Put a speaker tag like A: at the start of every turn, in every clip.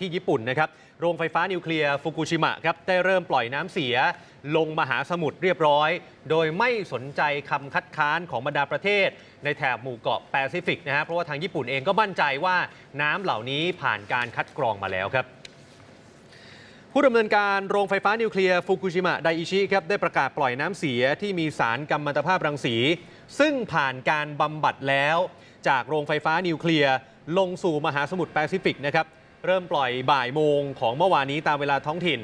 A: ที่ญี่ปุ่นนะครับ โรงไฟฟ้านิวเคลียร์ฟุกุชิมะครับได้เริ่มปล่อยน้ำเสียลงมหาสมุทรเรียบร้อย โดยไม่สนใจคำคัดค้านของบรรดาประเทศ ในแถบหมู่เกาะแปซิฟิกนะฮะเพราะว่าทางญี่ปุ่นเองก็มั่นใจว่าน้ำเหล่านี้ผ่านการคัดกรองมาแล้วครับผู้ดำเนินการโรงไฟฟ้านิวเคลียร์ฟุกุชิมะไดอิชิครับได้ประกาศปล่อยน้ำเสียที่มีสารกัมมันตภาพรังสี ซึ่งผ่านการบำบัดแล้ว จากโรงไฟฟ้านิวเคลียร์ลงสู่มหาสมุทรแปซิฟิกนะครับ เริ่มปล่อยบ่ายโมงของเมื่อวานนี้ตามเวลาท้องถิ่น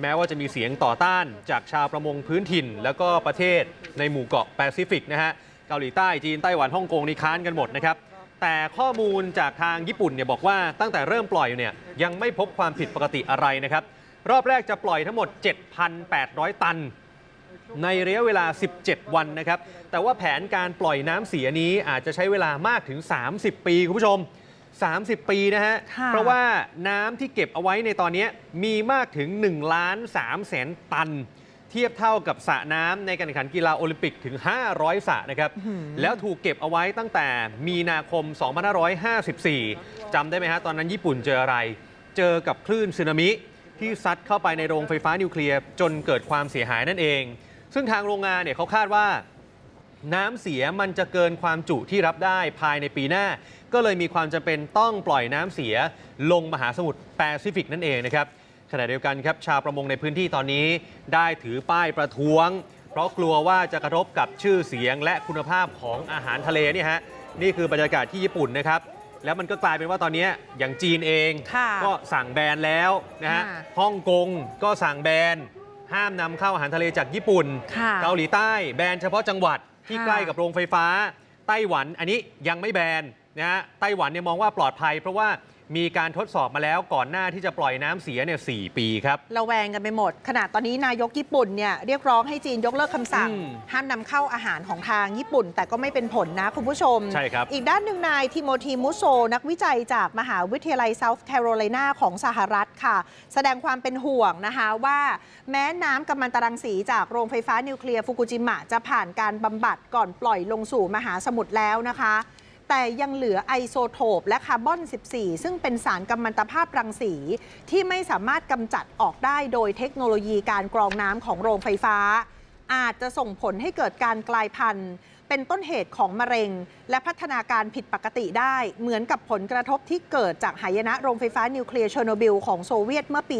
A: แม้ว่าจะมีเสียงต่อต้านจากชาวประมงพื้นถิ่น แล้วก็ประเทศในหมู่เกาะแปซิฟิกนะฮะเกาหลีใต้จีนไต้หวันฮ่องกงนี่ค้านกันหมดนะครับแต่ข้อมูลจากทางญี่ปุ่นเนี่ยบอกว่าตั้งแต่เริ่มปล่อยเนี่ยยังไม่พบความผิดปกติอะไรนะครับรอบแรกจะปล่อยทั้งหมด 7,800 ตัน ในระยะเวลา 17 วันนะครับ แต่ว่าแผนการปล่อยน้ำเสียนี้อาจจะใช้เวลามากถึง 30 ปี คุณผู้ชม 30 ปีนะฮะ
B: ค่ะ
A: เพราะว่าน้ำที่เก็บเอาไว้ในตอนนี้มีมากถึง1ล้าน3แสนตัน เทียบเท่ากับสระน้ำในการแข่งขันกีฬาโอลิมปิกถึง 500สระนะครับ แล้วถูกเก็บเอาไว้ตั้งแต่มีนาคม 2554จำได้ไหมฮะ ตอนนั้นญี่ปุ่นเจออะไร เจอกับคลื่นสึนามิ ที่ซัดเข้าไปในโรงไฟฟ้านิวเคลียร์จนเกิดความเสียหายนั่นเอง ซึ่งทางโรงงานเนี่ยเขาคาดว่า น้ำเสียมันจะเกินความจุที่รับได้ภายในปีหน้า ก็เลยมีความจำเป็นต้องปล่อยน้ำเสียลงมหาสมุทรแปซิฟิกนั่นเองนะครับขณะเดียวกันครับชาวประมงในพื้นที่ตอนนี้ได้ถือป้ายประท้วง เพราะกลัวว่าจะกระทบกับชื่อเสียงและคุณภาพของอาหารทะเลเนี่ยฮะนี่คือบรรยากาศที่ญี่ปุ่นนะครับแล้วมันก็กลายเป็นว่าตอนนี้อย่างจีนเอง
B: ค่ะ
A: ก็สั่งแบนแล้วนะฮะ
B: ค่ะ
A: ฮ่องกงก็สั่งแบนห้ามนำเข้าอาหารทะเลจากญี่ปุ่น
B: ค่ะ
A: เกาหลีใต้แบนเฉพาะจังหวัด ที่ใกล้กับโรงไฟฟ้าไต้หวันอันนี้ยังไม่แบนนะฮะไต้หวันเนี่ยมองว่าปลอดภัยเพราะว่า มีการทดสอบมาแล้วก่อนหน้าที่จะปล่อยน้ำเสียเนี่ยสปีครับ
B: ระแวงกันไปหมดขณะตอนนี้นายกญี่ปุ่นเนี่ยเรียกร้องให้จีนยกเลิกคำสั่ง
A: อืม
B: ห้ามนำเข้าอาหารของทางญี่ปุ่น แต่ก็ไม่เป็นผลนะคุณผู้ชม
A: ใช่ครับ
B: อีกด้านหนึ่งนายทิโมธีมุโซ นักวิจัยจากมหาวิทยาลัยเซาท์แคโรไลนาของสหรัฐค่ะ แสดงความเป็นห่วงนะคะว่า แม้น้ำกัมมันตรังสีจากโรงไฟฟ้านิวเคลียร์ฟุกุจิมะจะผ่านการบำบัดก่อนปล่อยลงสู่มหาสมุทรแล้วนะคะ แต่ยังเหลือไอโซโทปและคาร์บอน 14 ซึ่งเป็นสารกัมมันตภาพรังสี ที่ไม่สามารถกำจัดออกได้โดยเทคโนโลยีการกรองน้ำของโรงไฟฟ้า อาจจะส่งผลให้เกิดการกลายพันธุ์ เป็นต้นเหตุของมะเร็ง และพัฒนาการผิดปกติได้ เหมือนกับผลกระทบที่เกิดจากหายนะโรงไฟฟ้านิวเคลียร์เชอร์โนบิลของโซเวียตเมื่อปี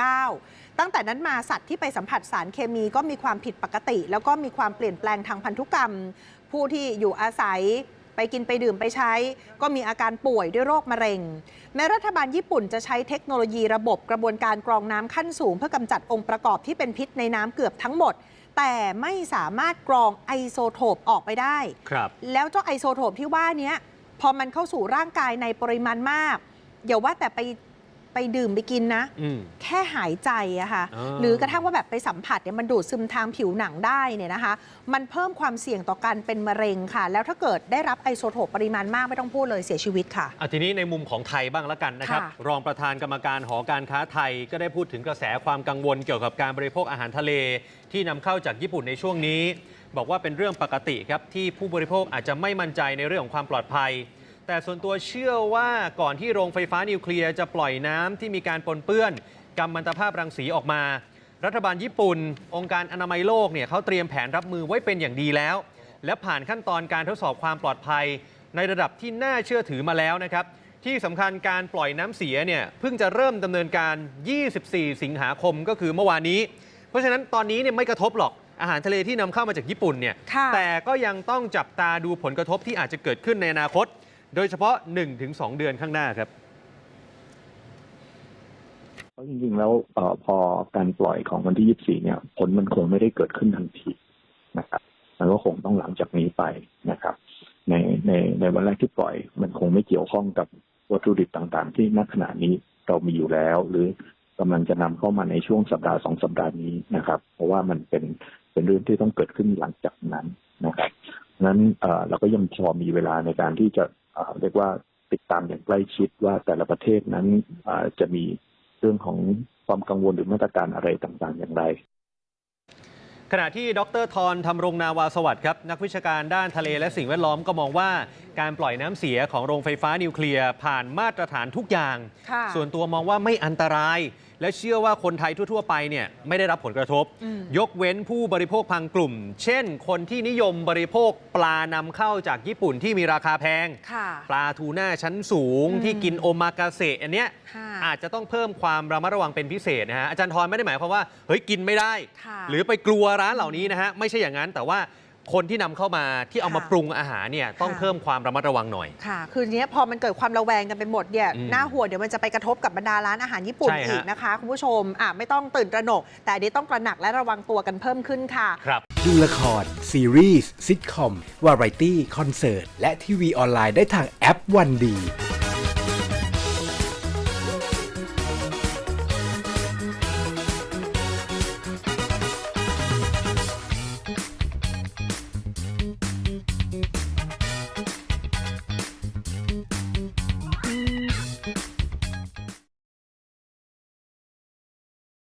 B: 2529ตั้งแต่นั้นมาสัตว์ที่ไปสัมผัสสารเคมีก็มีความผิดปกติ แล้วก็มีความเปลี่ยนแปลงทางพันธุกรรม ผู้ที่อยู่อาศัย ไปกินไปดื่มไปใช้ ก็มีอาการป่วยด้วยโรคมะเร็ง แม้รัฐบาลญี่ปุ่นจะใช้เทคโนโลยีระบบกระบวนการกรองน้ำขั้นสูง เพื่อกำจัดองค์ประกอบที่เป็นพิษในน้ำเกือบทั้งหมด แต่ไม่สามารถกรองไอโซโทปออกไปได้
A: ครับ
B: แล้วเจ้าไอโซโทปที่ว่าเนี้ยพอมันเข้าสู่ร่างกายในปริมาณมากอย่าว่าแต่ไป ไปดื่มไปกินนะ
A: อืม
B: แค่หายใจอะค่ะ
A: อ่า
B: หรือกระทั่งว่าแบบไปสัมผัสเนี่ยมันดูดซึมทางผิวหนังได้เนี่ยนะคะ มันเพิ่มความเสี่ยงต่อการเป็นมะเร็งค่ะ แล้วถ้าเกิดได้รับไอโซโทปปริมาณมากไม่ต้องพูดเลยเสียชีวิตค่ะ
A: อะทีนี้ในมุมของไทยบ้างละกันนะครับ
B: ค่ะ
A: รองประธานกรรมการหอการค้าไทยก็ได้พูดถึงกระแสความกังวลเกี่ยวกับการบริโภคอาหารทะเล ที่นำเข้าจากญี่ปุ่นในช่วงนี้ บอกว่าเป็นเรื่องปกติครับที่ผู้บริโภคอาจจะไม่มั่นใจในเรื่องของความปลอดภัย แต่ส่วนตัวเชื่อว่าก่อนที่โรงไฟฟ้านิวเคลียร์จะปล่อยน้ำที่มีการปนเปื้อนกัมมันตภาพรังสีออกมา รัฐบาลญี่ปุ่น องค์การอนามัยโลกเนี่ยเขาเตรียมแผนรับมือไว้เป็นอย่างดีแล้ว และผ่านขั้นตอนการทดสอบความปลอดภัย ในระดับที่น่าเชื่อถือมาแล้วนะครับ ที่สำคัญการปล่อยน้ำเสียเนี่ยเพิ่งจะเริ่มดำเนินการ 24 สิงหาคมก็คือเมื่อวานนี้ เพราะฉะนั้นตอนนี้เนี่ยไม่กระทบหรอกอาหารทะเลที่นำเข้ามาจากญี่ปุ่นเนี่ย
B: ค่ะ
A: แต่ก็ยังต้องจับตาดูผลกระทบที่อาจจะเกิดขึ้นในอนาคต โดยเฉพาะ 1-2 เดือนข้างหน้าครับ
C: เพราะจริงๆแล้วอพอการปล่อยของวันที่ 24 เนี่ย ผลมันคงไม่ได้เกิดขึ้นทันทีนะครับ มันก็คงต้องหลังจากนี้ไปนะครับ ในในในวันแรกที่ปล่อย มันคงไม่เกี่ยวข้องกับวัตถุดิบต่างๆ ที่ณขณะนี้เรามีอยู่แล้ว หรือกำลังจะนำเข้ามาในช่วงสัปดาห์สองสัปดาห์นี้นะครับ เพราะว่ามันเป็นเป็นเรื่องที่ต้องเกิดขึ้นหลังจากนั้นนะครับนั้นเราก็ยังพอมีเวลาในการที่จะ เรียกว่าติดตามอย่างใกล้ชิดว่าแต่ละประเทศนั้นจะมีเรื่องของความกังวลหรือมาตรการอะไรต่างๆอย่างไร
A: ขณะที่ดรทรธรรมรงนาวาสวัสดิ์ครับนักวิชาการด้านทะเลและสิ่งแวดล้อมก็มองว่า การปล่อยน้ำเสียของโรงไฟฟ้านิวเคลียร์ผ่านมาตรฐานทุกอย่าง
B: ค่ะ
A: ส่วนตัวมองว่าไม่อันตราย และเชื่อว่าคนไทยทั่ว ๆ ไปเนี่ยไม่ได้รับผลกระทบ
B: อืม
A: ยกเว้นผู้บริโภคพังกลุ่ม เช่น คนที่นิยมบริโภคปลานำเข้าจากญี่ปุ่นที่มีราคาแพง
B: ค่ะ
A: ปลาทูน่าชั้นสูง
B: อืม
A: ที่กินโอมากาเสะอันเนี้ย
B: ค่ะ
A: อาจจะต้องเพิ่มความระมัดระวังเป็นพิเศษนะฮะอาจารย์ทรไม่ได้หมายความว่าเฮ้ยกินไม่ได้
B: ค่ะ
A: หรือไปกลัวร้านเหล่านี้นะฮะไม่ใช่อย่างนั้นแต่ว่าคนที่นำเข้ามาที่เอามา
B: ค่ะ
A: ปรุงอาหารเนี่ยต้อง
B: ค่ะ
A: เพิ่มความระมัดระวังหน่อย
B: ค่ะ คือทีเนี้ยพอมันเกิดความระแวงกันไปหมดเนี่ย
A: อืม
B: หน้าหัวเดี๋ยวมันจะไปกระทบกับบรรดาร้านอาหารญี่ปุ่น
A: ใช่ฮะ
B: อีกนะคะ คุณผู้ชมอะไม่ต้องตื่นตระหนก แต่อันนี้ต้องตระหนักและระวังตัวกันเพิ่มขึ้นค่ะ
A: ครับ
D: ดูละคร ซีรีส์ซิทคอม วาไรตี้ คอนเสิร์ต และทีวีออนไลน์ได้ทางแอปวันดี